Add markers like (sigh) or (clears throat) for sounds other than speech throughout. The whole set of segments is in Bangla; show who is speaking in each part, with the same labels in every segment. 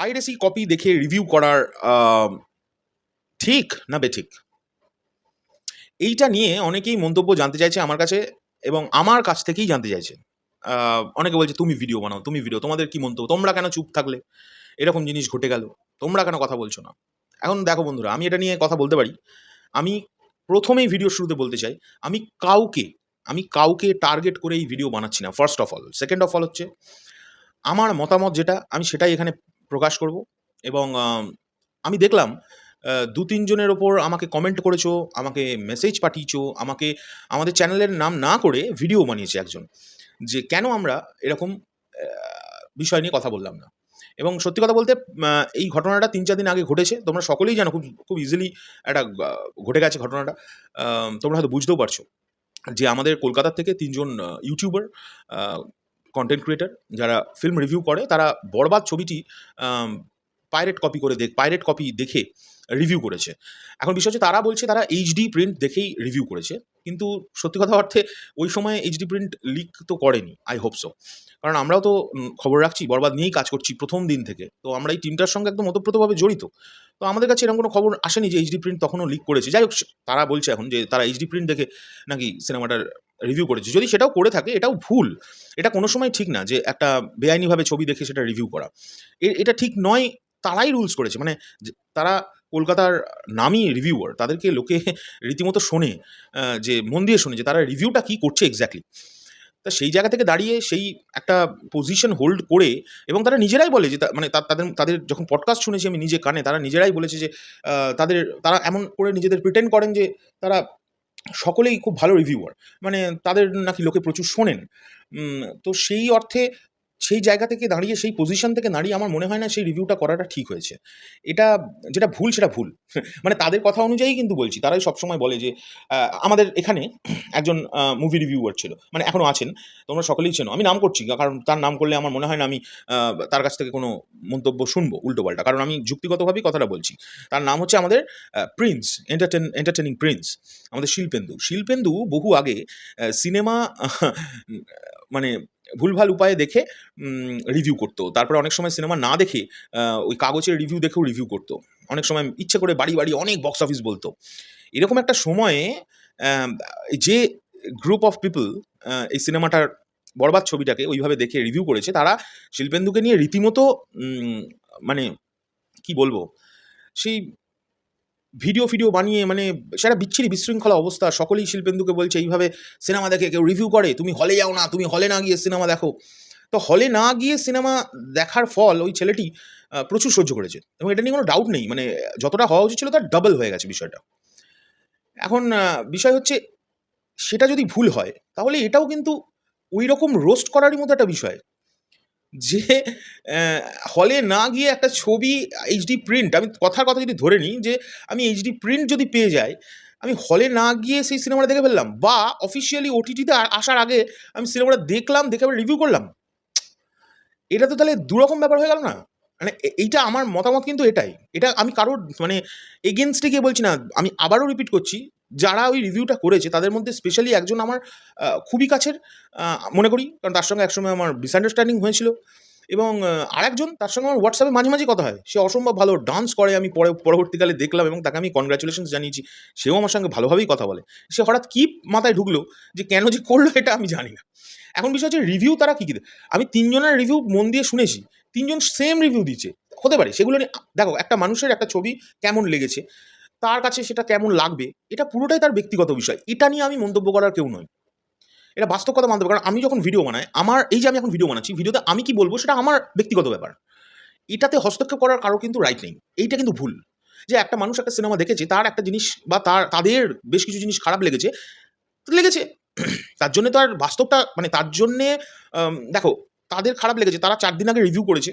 Speaker 1: পাইরেসি কপি দেখে রিভিউ করার ঠিক না বেঠিক এইটা নিয়ে অনেকেই মন্তব্য জানতে চাইছে আমার কাছে এবং আমার কাছ থেকেই জানতে চাইছে। অনেকে বলছে, তুমি ভিডিও বানাও, তুমি ভিডিও তোমাদের কি মন্তব্য? তোমরা কেন চুপ থাকলে? এরকম জিনিস ঘটে গেল। তোমরা কেন কথা বলছো না? এখন দেখো বন্ধুরা, আমি এটা নিয়ে কথা বলতে পারি। আমি প্রথমেই ভিডিও শুরুতে বলতে চাই, আমি কাউকে আমি কাউকে টার্গেট করে এই ভিডিও বানাচ্ছি না first of all second of all হচ্ছে, আমার মতামত যেটা, আমি সেটাই এখানে প্রকাশ করব এবং আমি দেখলাম দু তিনজনের ওপর আমাকে কমেন্ট করেছ, আমাকে মেসেজ পাঠিয়েছো, আমাকে, আমাদের চ্যানেলের নাম না করে ভিডিও বানিয়েছে একজন, যে কেন আমরা এরকম বিষয় নিয়ে কথা বললাম না? এবং সত্যি কথা বলতে এই ঘটনাটা তিন চার দিন আগে ঘটেছে, তোমরা সকলেই জানো, খুব খুব ইজিলি একটা ঘটে গেছে ঘটনাটা তোমরা হয়তো বুঝতেও পারছ যে আমাদের কলকাতা থেকে তিনজন ইউটিউবার কন্টেন্ট ক্রিয়েটার যারা ফিল্ম রিভিউ করে, তারা বরবাদ ছবিটি পাইরেট কপি করে দেখ পাইরেট কপি দেখে রিভিউ করেছে। এখন বিষয় হচ্ছে তারা বলছে তারা এইচডি প্রিন্ট দেখেই রিভিউ করেছে। কিন্তু সত্যি কথা অর্থে ওই সময় এইচডি প্রিন্ট লিক তো করেনি আই হোপ সো কারণ আমরাও তো খবর রাখছি, বরবাদ নিয়েই কাজ করছি প্রথম দিন থেকে। তো আমরা এই টিমটার সঙ্গে একদম ওতপ্রোতভাবে জড়িত। তো আমাদের কাছে এরকম কোনো খবর আসেনি যে এইচডি প্রিন্ট তখনও লিক করেছে। যাই হোক, তারা বলছে এখন যে তারা এইচডি প্রিন্ট দেখে নাকি সিনেমাটার রিভিউ করেছে। যদি সেটাও করে থাকে, এটাও ভুল। এটা কোনো সময় ঠিক না যে একটা বেআইনিভাবে ছবি দেখে সেটা রিভিউ করা। এটা ঠিক নয়, তারাই রুলস করেছে। মানে তারা কলকাতার নামই রিভিউয়ার তাদেরকে লোকে রীতিমতো শোনে যে মন দিয়ে শোনে যে তারা রিভিউটা কী করছে এক্স্যাক্টলি তা সেই জায়গা থেকে দাঁড়িয়ে সেই একটা পজিশন হোল্ড করে এবং তারা নিজেরাই বলে যে মানে তাদের তাদের যখন পডকাস্ট শুনেছি আমি নিজে কানে, তারা নিজেরাই বলেছে যে তাদের, তারা এমন করে নিজেদের প্রিটেন্ড করেন যে তারা সকলেই খুব ভালো রিভিউয়ার মানে তাদের নাকি লোকে প্রচুর শোনেন। তো সেই অর্থে সেই জায়গা থেকে দাঁড়িয়ে, সেই পজিশন থেকে দাঁড়িয়ে আমার মনে হয় না সেই রিভিউটা করাটা ঠিক হয়েছে। এটা যেটা ভুল, সেটা ভুল। (laughs) মানে তাদের কথা অনুযায়ী কিন্তু বলছি। তারাই সবসময় বলে যে আমাদের এখানে (clears throat) একজন মুভি রিভিউয়ার ছিল। মানে এখনও আছেন। তোমরা সকলেই চেনো। আমি নাম করছি, কারণ তার নাম করলে আমার মনে হয় না আমি তার কাছ থেকে কোনো মন্তব্য শুনব উল্টোপাল্টা কারণ আমি যুক্তিগতভাবেই কথাটা বলছি। তার নাম হচ্ছে আমাদের প্রিন্স এন্টারটেন এন্টারটেনিং প্রিন্স আমাদের শিল্পেন্দু। শিল্পেন্দু বহু আগে সিনেমা (laughs) মানে ভুলভাল উপায়ে দেখে রিভিউ করতো। তারপরে অনেক সময় সিনেমা না দেখে ওই কাগজের রিভিউ দেখেও রিভিউ করতো। অনেক সময় ইচ্ছে করে বাড়ি বাড়ি অনেক বক্স অফিস বলতো। এরকম একটা সময়ে যে গ্রুপ অফ পিপল এই সিনেমাটার বরবাদ ছবিটাকে ওইভাবে দেখে রিভিউ করেছে, তারা শিল্পেন্দুকে নিয়ে রীতিমতো মানে কি বলব? সেই ভিডিও ফিডিও বানিয়ে মানে সেটা বিচ্ছিরি বিশৃঙ্খলা অবস্থা। সকলেই শিল্পেন্দুকে বলছে, এইভাবে সিনেমা দেখে কেউ রিভিউ করে, তুমি হলে যাও না, তুমি হলে না গিয়ে সিনেমা দেখো। তো হলে না গিয়ে সিনেমা দেখার ফল ওই ছেলেটি প্রচুর সহ্য করেছে এবং এটা নিয়ে কোনো ডাউট নেই। মানে যতটা হওয়া উচিত ছিল তার ডাবল হয়ে গেছে বিষয়টা। এখন বিষয় হচ্ছে সেটা যদি ভুল হয়, তাহলে এটাও কিন্তু ওই রকম রোস্ট করারই মতো একটা বিষয়। যে হলে না গিয়ে একটা ছবি এইচডি প্রিন্ট আমি কথার কথা যদি ধরে নিই যে, আমি এইচডি প্রিন্ট যদি পেয়ে যাই, আমি হলে না গিয়ে সেই সিনেমাটা দেখে ফেললাম বা অফিসিয়ালি ওটিটিতে আসার আগে আমি সিনেমাটা দেখলাম, দেখে আবার রিভিউ করলাম, এটা তো তাহলে দুরকম ব্যাপার হয়ে গেল না? মানে এইটা আমার মতামত কিন্তু এটাই। এটা আমি কারোর মানে এগেনস্টে গিয়ে বলছি না, আমি আবারও রিপিট করছি যারা ওই রিভিউটা করেছে, তাদের মধ্যে স্পেশালি একজন আমার খুবই কাছের মনে করি, কারণ তার সঙ্গে একসময় আমার মিসআন্ডারস্ট্যান্ডিং হয়েছিল। এবং আরেকজন, তার সঙ্গে আমার হোয়াটসঅ্যাপে মাঝে মাঝে কথা হয়। সে অসম্ভব ভালো ডান্স করে, আমি পরে, পরবর্তীকালে দেখলাম এবং তাকে আমি কনগ্রাচুলেশনস জানিয়েছি। সেও আমার সঙ্গে ভালোভাবেই কথা বলে। সে হঠাৎ কী মাথায় ঢুকলো যে কেন যে করল এটা আমি জানি না। এখন বিষয় হচ্ছে রিভিউ তারা কী কী আমি তিনজনের রিভিউ মন দিয়ে শুনেছি, তিনজন সেম রিভিউ দিচ্ছে। হতে পারে, সেগুলো নিয়ে, দেখো, একটা মানুষের একটা ছবি কেমন লেগেছে। তার কাছে সেটা কেমন লাগবে, এটা পুরোটাই তার ব্যক্তিগত বিষয়। এটা নিয়ে আমি মন্তব্য করার কেউ নই। এটা বাস্তব কথা মানতে কারণ আমি যখন ভিডিও বানাই, আমার, এই যে আমি এখন ভিডিও বানাচ্ছি ভিডিওতে আমি কি বলব সেটা আমার ব্যক্তিগত ব্যাপার। এটাতে হস্তক্ষেপ করার কারও কিন্তু রাইট নেই। এইটা কিন্তু ভুল। যে একটা মানুষ একটা সিনেমা দেখেছে, তার একটা জিনিস বা তার, তাদের বেশ কিছু জিনিস খারাপ লেগেছে লেগেছে। তার জন্য তো আর বাস্তবটা মানে তার জন্যে দেখো, তাদের খারাপ লেগেছে, তারা চার দিন আগে রিভিউ করেছে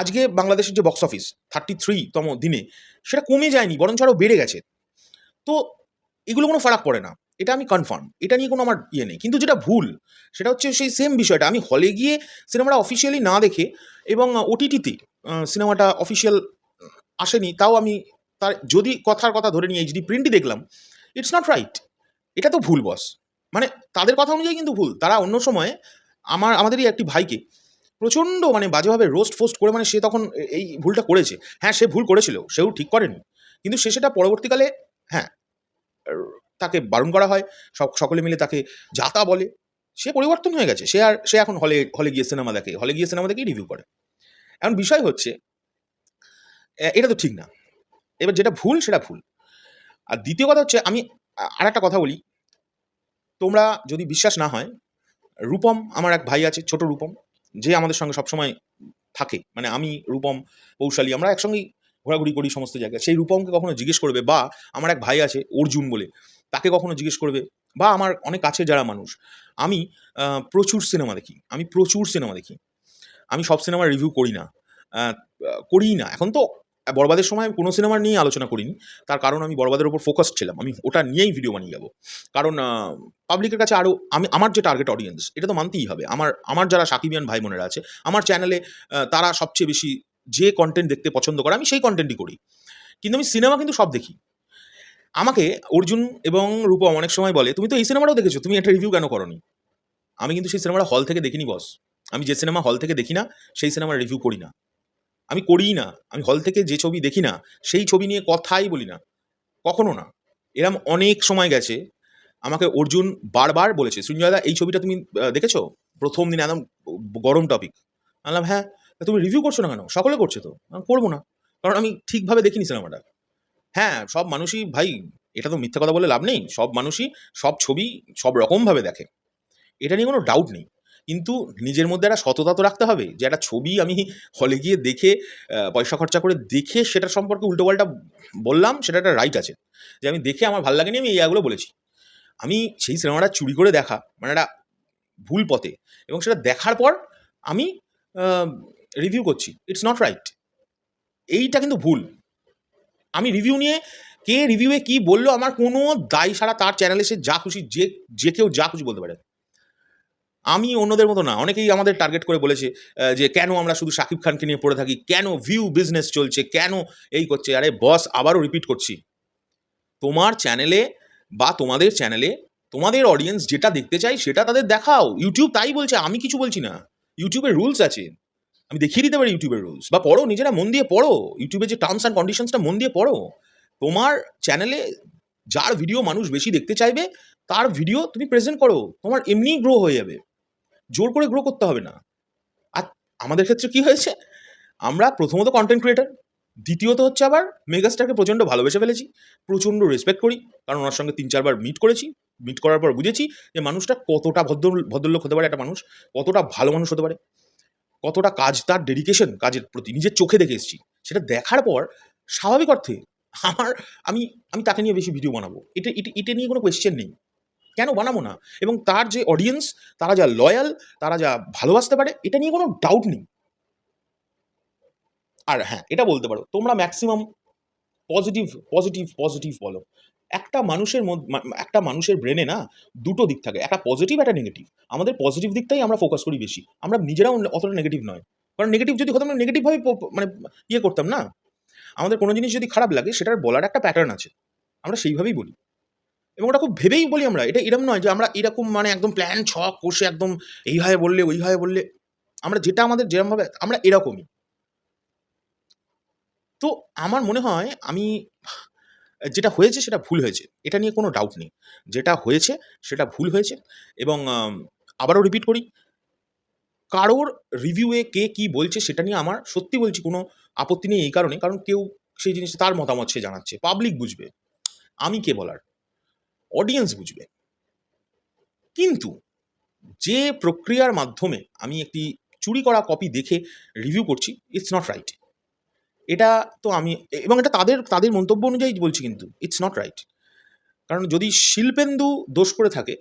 Speaker 1: আজকে বাংলাদেশের যে বক্স অফিস থার্টি থ্রিতম দিনে, সেটা কমে যায়নি, বরঞ্চ আরও বেড়ে গেছে। তো এগুলো কোনো ফারাক পড়ে না, এটা আমি কনফার্ম এটা নিয়ে কোনো আমার ইয়ে নেই। কিন্তু যেটা ভুল, সেটা হচ্ছে সেই সেম বিষয়টা, আমি হলে গিয়ে সিনেমাটা অফিসিয়ালি না দেখে এবং ওটিটিতে সিনেমাটা অফিসিয়াল আসেনি, তাও আমি তার, যদি কথার কথা ধরে নিয়ে এইচডি প্রিন্টই দেখলাম ইটস নট রাইট এটা তো ভুল বস মানে তাদের কথা অনুযায়ী কিন্তু ভুল, তারা অন্য সময়ে আমার, আমাদেরই একটি ভাইকে প্রচণ্ড মানে বাজেভাবে রোস্ট ফোস্ট করে মানে সে তখন এই ভুলটা করেছে। হ্যাঁ সে ভুল করেছিল, সেও ঠিক করেনি। কিন্তু সে সেটা পরবর্তীকালে হ্যাঁ তাকে বারণ করা হয়। সক- সকলে মিলে তাকে যাতা বলে। সে পরিবর্তন হয়ে গেছে। সে আর, সে এখন হলে হলে গিয়ে সিনেমা দেখে, হলে গিয়ে সিনেমা দেখেই রিভিউ করে। এখন বিষয় হচ্ছে এটা তো ঠিক না। এবার যেটা ভুল, সেটা ভুল। আর দ্বিতীয় কথা হচ্ছে, আমি আর একটা কথা বলি। তোমরা যদি বিশ্বাস না হয়, রূপম, আমার এক ভাই আছে, ছোট রূপম যে আমাদের সঙ্গে সবসময় থাকে। মানে আমি, রূপম, কৌশালী, আমরা একসঙ্গেই ঘোরাঘুরি করি সমস্ত জায়গায়। সেই রূপমকে কখনো জিজ্ঞেস করবে, বা আমার এক ভাই আছে, অর্জুন বলে, তাকে কখনো জিজ্ঞেস করবে, বা আমার অনেক কাছে যারা মানুষ। আমি প্রচুর সিনেমা দেখি। আমি প্রচুর সিনেমা দেখি। আমি সব সিনেমার রিভিউ করি না। করিই না। এখন তো বরবাদের সময় আমি কোনো সিনেমার নিয়ে আলোচনা করিনি। তার কারণ আমি বরবাদের উপর ফোকাস ছিলাম। আমি ওটা নিয়েই ভিডিও বানিয়ে যাব। কারণ পাবলিকের কাছে আরও আমি, আমার যে টার্গেট অডিয়েন্স এটা তো মানতেই হবে। আমার আমার যারা সাকিবিয়ান ভাই বোনেরা আছে, আমার চ্যানেলে তারা সবচেয়ে বেশি যে কন্টেন্ট দেখতে পছন্দ করে, আমি সেই কন্টেন্টই করি। কিন্তু আমি সিনেমা কিন্তু সব দেখি। আমাকে অর্জুন এবং রূপম অনেক সময় বলে, তুমি তো এই সিনেমাটাও দেখেছ, তুমি একটা রিভিউ কেন করনি? আমি কিন্তু সেই সিনেমাটা হল থেকে দেখিনি বস আমি যে সিনেমা হল থেকে দেখি না, সেই সিনেমার রিভিউ করি না। আমি করিই না, আমি হল থেকে যে ছবি দেখি না, সেই ছবি নিয়ে কথাই বলি না। কখনো না। এরম অনেক সময় গেছে, আমাকে অর্জুন বারবার বলেছে, সৃঞ্জয়দা, এই ছবিটা তুমি দেখেছ? প্রথম দিন একদম গরম টপিক বললাম হ্যাঁ তুমি রিভিউ করছ না কেন? সকলে করছে তো? করব না, কারণ আমি ঠিকভাবে দেখিনি সিনেমাটা হ্যাঁ সব মানুষই, ভাই, এটা তো মিথ্যা কথা বলে লাভ নেই, সব মানুষই সব ছবি সব রকমভাবে দেখে। এটা নিয়ে কোনো ডাউট নেই। কিন্তু নিজের মধ্যে একটা সততা তো রাখতে হবে যে একটা ছবি আমি হলে গিয়ে দেখে পয়সা খরচা করে দেখে সেটা সম্পর্কে উল্টোপাল্টা বললাম, সেটা একটা রাইট আছে। যে আমি দেখে আমার ভালো লাগেনি, আমি এই এগুলো বলেছি। আমি সেই সিনেমাটা চুরি করে দেখা মানে একটা ভুল পথে এবং সেটা দেখার পর আমি রিভিউ করছি। ইটস নট রাইট এইটা কিন্তু ভুল। আমি রিভিউ নিয়ে কে রিভিউয়ে কি বলল, আমার কোনো দায় সারা তার চ্যানেলে সে যা খুশি, যে যে কেউ যা খুশি বলতে পারে। আমি অন্যদের মতো না। অনেকেই আমাদের টার্গেট করে বলেছে যে কেন আমরা শুধু শাকিব খানকে নিয়ে পড়ে থাকি? কেন ভিউ বিজনেস চলছে? কেন এই করছে? আরে বস আবারও রিপিট করছি। তোমার চ্যানেলে বা তোমাদের চ্যানেলে তোমাদের অডিয়েন্স যেটা দেখতে চাই সেটা তাদের দেখাও। ইউটিউব তাই বলছে, আমি কিছু বলছি না। ইউটিউবের রুলস আছে। আমি দেখিয়ে দিতে পারি ইউটিউবের রুলস বা পড়ো, নিজেরা মন দিয়ে পড়ো। ইউটিউবের যে টার্মস অ্যান্ড কন্ডিশনসটা মন দিয়ে পড়ো। তোমার চ্যানেলে যার ভিডিও মানুষ বেশি দেখতে চাইবে, তার ভিডিও তুমি প্রেজেন্ট করো। তোমার এমনিই গ্রো হয়ে যাবে। জোর করে গ্রো করতে হবে না। আর আমাদের ক্ষেত্রে কি হয়েছে? আমরা প্রথমত কন্টেন্ট ক্রিয়েটার দ্বিতীয়ত হচ্ছে আবার মেগাস্টারকে প্রচণ্ড ভালোবেসে ফেলেছি, প্রচণ্ড রেসপেক্ট করি, কারণ ওনার সঙ্গে তিন চারবার মিট করেছি মিট করার পর বুঝেছি যে মানুষটা কতটা ভদ্র ভদ্রলোক হতে পারে একটা মানুষ, কতটা ভালো মানুষ হতে পারে, কতটা কাজ তার ডেডিকেশন কাজের প্রতি নিজের চোখে দেখে এসেছি। সেটা দেখার পর স্বাভাবিক অর্থে আমার, আমি আমি তাকে নিয়ে বেশি ভিডিও বানাবো। এটা এটা নিয়ে কোনো কোয়েশ্চেন নেই। কেন বানাবো না? এবং তার যে অডিয়েন্স তারা যা লয়াল তারা যা ভালোবাসতে পারে, এটা নিয়ে কোনো ডাউট নেই। আর হ্যাঁ এটা বলতে পারো, তোমরা ম্যাক্সিমাম পজিটিভ পজিটিভ পজিটিভ বলো। একটা মানুষের মধ্যে একটা মানুষের ব্রেনে না দুটো দিক থাকে, একটা পজিটিভ একটা নেগেটিভ আমাদের পজিটিভ দিকটাই আমরা ফোকাস করি বেশি। আমরা নিজেরাও অতটা নেগেটিভ নয়। কারণ নেগেটিভ যদি হতাম নেগেটিভভাবে মানে ইয়ে করতাম না। আমাদের কোনো জিনিস যদি খারাপ লাগে, সেটার বলার একটা প্যাটার্ন আছে। আমরা সেইভাবেই বলি। এবং ওটা খুব ভেবেই বলি আমরা, এটা এরকম নয় যে আমরা এরকম মানে একদম প্ল্যান ছক কষে একদম এইভাবে বললে, ওইভাবে বললে, আমরা যেটা আমাদের যেরকমভাবে আমরা এরকমই। তো আমার মনে হয় আমি, যেটা হয়েছে সেটা ভুল হয়েছে, এটা নিয়ে কোনো ডাউট নেই। যেটা হয়েছে সেটা ভুল হয়েছে এবং আবারও রিপিট করি, কারোর রিভিউয়ে কে কি বলছে সেটা নিয়ে আমার সত্যি বলছি কোনো আপত্তি নেই এই কারণে, কারণ কেউ সেই জিনিস তার মতামত সে জানাচ্ছে পাবলিক বুঝবে। আমি কে বলার? অডিয়েন্স বুঝবে। কিন্তু যে প্রক্রিয়ার মাধ্যমে আমি একটি চুরি করা কপি দেখে রিভিউ করছি ইটস নট রাইট এটা তো আমি, এবং এটা তাদের তাদের মন্তব্য অনুযায়ী বলছি কিন্তু ইটস নট রাইট কারণ যদি শিল্পেন্দু দোষ করে থাকে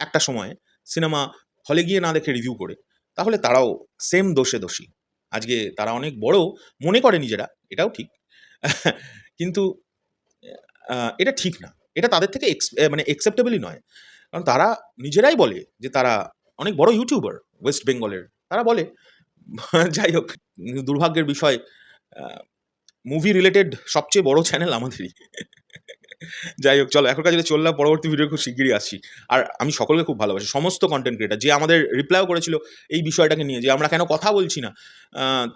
Speaker 1: একটা সময়ে, সিনেমা হলে গিয়ে না দেখে রিভিউ করে, তাহলে তারাও সেম দোষে দোষী। আজকে তারা অনেক বড়, মনে করে নিজেরা, এটাও ঠিক। কিন্তু এটা ঠিক না। এটা তাদের থেকে ex- এ, মানে অ্যাকসেপ্টেবলই নয়। কারণ তারা নিজেরাই বলে যে তারা অনেক বড় ইউটিউবার ওয়েস্ট বেঙ্গলের তারা বলে (laughs) যাই হোক দুর্ভাগ্যের বিষয় মুভি রিলেটেড সবচেয়ে বড় চ্যানেল আমাদেরই। (laughs) যাই হোক চলো এখনকার যেটা চললাম পরবর্তী ভিডিও খুব শিগগিরই আসছি আর আমি সকলকে খুব ভালোবাসি সমস্ত কন্টেন্ট ক্রিয়েটার যে আমাদের রিপ্লাইও করেছিল এই বিষয়টাকে নিয়ে যে আমরা কেন কথা বলছি না।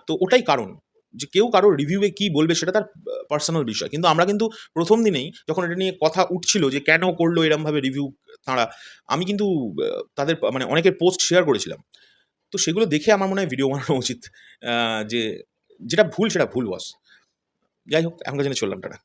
Speaker 1: তো ওটাই কারণ। যে কেউ কারও রিভিউয়ে কী বলবে সেটা তার পার্সোনাল বিষয়। কিন্তু আমরা কিন্তু প্রথম দিনেই যখন এটা নিয়ে কথা উঠছিল যে কেন করল এরমভাবে রিভিউ তাঁরা, আমি কিন্তু তাদের মানে অনেকের পোস্ট শেয়ার করেছিলাম। তো সেগুলো দেখে আমার মনে হয় ভিডিও বানানো উচিত যে, যেটা ভুল সেটা ভুল বস যাই হোক, এখনকার জন্য চললাম, টাটা।